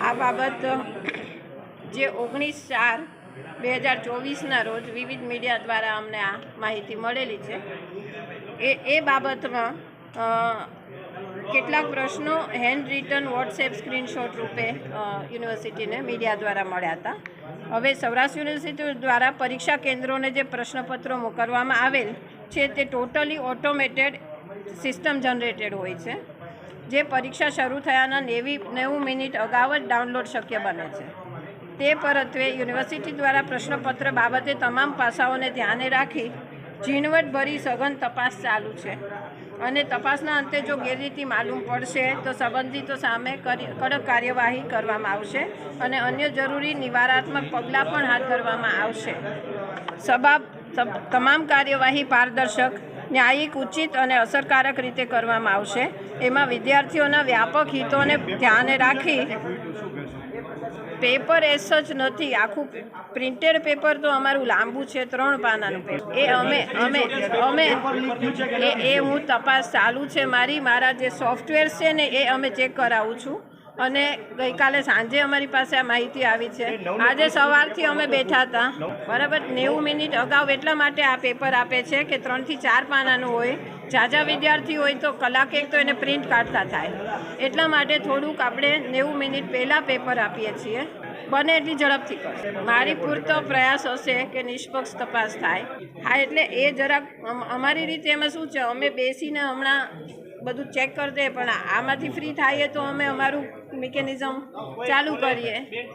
આ બાબત જે ઓગણીસ ચાર બે હજાર ચોવીસના રોજ વિવિધ મીડિયા દ્વારા અમને આ માહિતી મળેલી છે. એ એ બાબતમાં કેટલાક પ્રશ્નો હેન્ડ રિટન વોટ્સએપ સ્ક્રીનશોટ રૂપે યુનિવર્સિટીને મીડિયા દ્વારા મળ્યા હતા. હવે સૌરાષ્ટ્ર યુનિવર્સિટી દ્વારા પરીક્ષા કેન્દ્રોને જે પ્રશ્નપત્રો મોકલવામાં આવેલ છે તે ટોટલી ઓટોમેટેડ સિસ્ટમ જનરેટેડ હોય છે. જે પરીક્ષા શરૂ થયાના નેવી નેવું મિનિટ અગાઉ જ ડાઉનલોડ શક્ય બને છે. તે પરત્વે યુનિવર્સિટી દ્વારા પ્રશ્નપત્ર બાબતે તમામ પાસાઓને ધ્યાને રાખી ઝીણવટભરી સઘન તપાસ ચાલુ છે. અને તપાસના અંતે જો ગેરરીતિ માલુમ પડશે, તો સંબંધિતો સામે કડક કાર્યવાહી કરવામાં આવશે અને અન્ય જરૂરી નિવારાત્મક પગલાં પણ હાથ ધરવામાં આવશે. સભા સબ- તમામ કાર્યવાહી પારદર્શક, ન્યાયિક, ઉચિત અને અસરકારક રીતે કરવામાં આવશે. એમાં વિદ્યાર્થીઓના વ્યાપક હિતોને ધ્યાને રાખી પેપર એ સચ નથી, આખું પ્રિન્ટેડ પેપર તો અમારું લાંબુ છે, ત્રણ પાનાનું પેપર. એ અમે અમે અમે, એ એ હું તપાસ ચાલુ છે મારી, મારા જે સોફ્ટવેર છે ને એ અમે ચેક કરાવું છું. અને ગઈકાલે સાંજે અમારી પાસે આ માહિતી આવી છે. આજે સવારથી અમે બેઠા હતા. બરાબર નેવું મિનિટ અગાઉ એટલા માટે આ પેપર આપે છે કે ત્રણથી ચાર પાનાનું હોય. ઝાઝા વિદ્યાર્થી હોય તો કલાક એક તો એને પ્રિન્ટ કાઢતા થાય. એટલા માટે થોડુંક આપણે નેવું મિનિટ પહેલાં પેપર આપીએ છીએ. બને એટલી ઝડપથી કરશે મારી પૂરતો પ્રયાસ હશે કે નિષ્પક્ષ તપાસ થાય. હા, એટલે એ જરાક અમારી રીતે એમાં શું છે? અમે બેસીને હમણાં બધું ચેક કરી દે પણ આમાંથી ફ્રી થાય તો અમે અમારું મિકેનિઝમ ચાલુ કરીએ.